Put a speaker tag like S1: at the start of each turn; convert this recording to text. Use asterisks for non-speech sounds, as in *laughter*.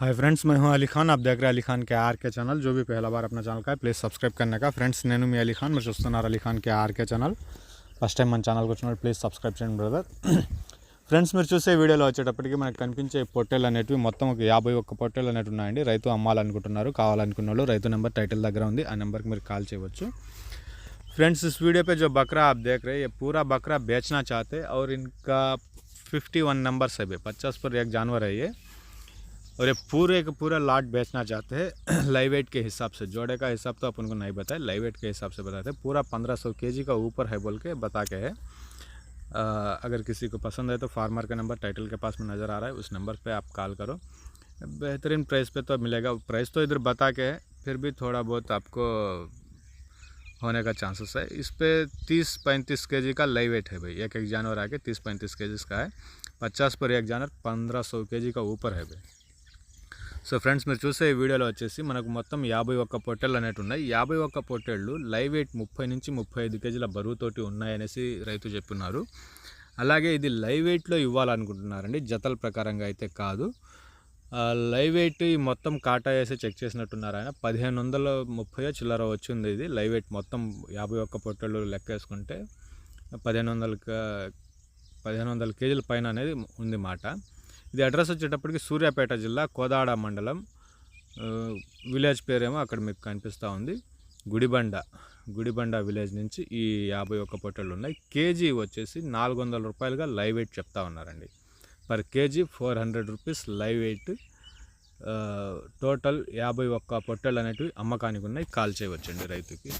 S1: Hi friends मैं हूं अली खान आप देख रहे हैं अली खान के आर के चैनल जो भी पहला बार अपना ఛానల్ का है ప్లీజ్ సబ్స్క్రైబ్ करने का ఫ్రెండ్స్ నేను మీ అలీ ఖాన్ మీరు చూస్తున్నారు Ali Khan K RK channel first time మన ఛానల్కి వచ్చినప్పుడు ప్లీజ్ సబ్స్క్రైబ్ చేయండి బ్రదర్ ఫ్రెండ్స్ మీరు చూసే వీడియోలో వచ్చేటప్పటికి మనకు కనిపించే పొట్టేలు అనేటివి మొత్తం ఒక యాభై ఒక్క పొట్టేలు అనేవి ఉన్నాయండి రైతు అమ్మాలనుకుంటున్నారు కావాలనుకున్న వాళ్ళు రైతు నెంబర్ టైటిల్ దగ్గర ఉంది ఆ నెంబర్కి మీరు కాల్ చేయవచ్చు फ्रेंड्स इस वीडियो पे जो बकरा आप देख रहे हैं ये पूरा बकरा बेचना चाहते हैं और इनका 51 नंबर से भी पचास पर एक जानवर है ये और ये पूरे का पूरा लाट बेचना चाहते हैं। *clears throat* लाइव वेट के हिसाब से जोड़े का हिसाब तो अपन को नहीं बताए लाइव वेट के हिसाब से बताते हैं। पूरा 1500 केजी का ऊपर है बोल के बता के है। अ, अगर किसी को पसंद है तो फार्मर का नंबर टाइटल के पास में नज़र आ रहा है उस नंबर पे आप कॉल करो। बेहतरीन प्राइस पे तो मिलेगा। प्राइस तो इधर बता के है फिर भी थोड़ा बहुत आपको होने का चांसेस है। इस पर तीस पैंतीस के जी का लाइव वेट है भाई। एक एक जानवर आके तीस पैंतीस के जी का है। पचास पर एक जानवर पंद्रह सौ के जी का ऊपर है भाई। సో ఫ్రెండ్స్ మీరు చూసే వీడియోలో వచ్చేసి మనకు మొత్తం యాభై ఒక్క పొట్టేళ్ళు అనేవి ఉన్నాయి. యాభై ఒక్క పొట్టేళ్ళు లైవ్ వెయిట్ ముప్పై నుంచి ముప్పై ఐదు కేజీల బరువుతోటి ఉన్నాయనేసి రైతు చెప్పున్నారు అలాగే ఇది లైవ్ వెయిట్లో ఇవ్వాలనుకుంటున్నారండి. జతల ప్రకారంగా అయితే కాదు. లైవ్ వెయిట్ మొత్తం కాటా వేసి చెక్ చేసినట్టున్నారు ఆయన. పదిహేను వందల ముప్పై చిల్లర వచ్చింది ఇది. లైవ్ వెయిట్ మొత్తం యాభై ఒక్క పొట్టెళ్ళు లెక్క వేసుకుంటే పదిహేను వందల పదిహేను వందల కేజీల పైన అనేది ఉంది మాట. ఇది అడ్రస్ వచ్చేటప్పటికి సూర్యాపేట జిల్లా కోదాడ మండలం. విలేజ్ పేరేమో అక్కడ మీకు కనిపిస్తూ ఉంది. గుడిబండ గుడిబండ విలేజ్ నుంచి ఈ యాభై ఒక్క పొట్టెలు ఉన్నాయి. కేజీ వచ్చేసి నాలుగు వందల రూపాయలుగా లైవ్ వెయిట్ చెప్తా ఉన్నారండి. Per KG four hundred rupees live weight. Total యాభై ఒక్క పొట్టెలు అనేటివి అమ్మకానికి ఉన్నాయి. కాల్ చేయవచ్చండి రైతుకి.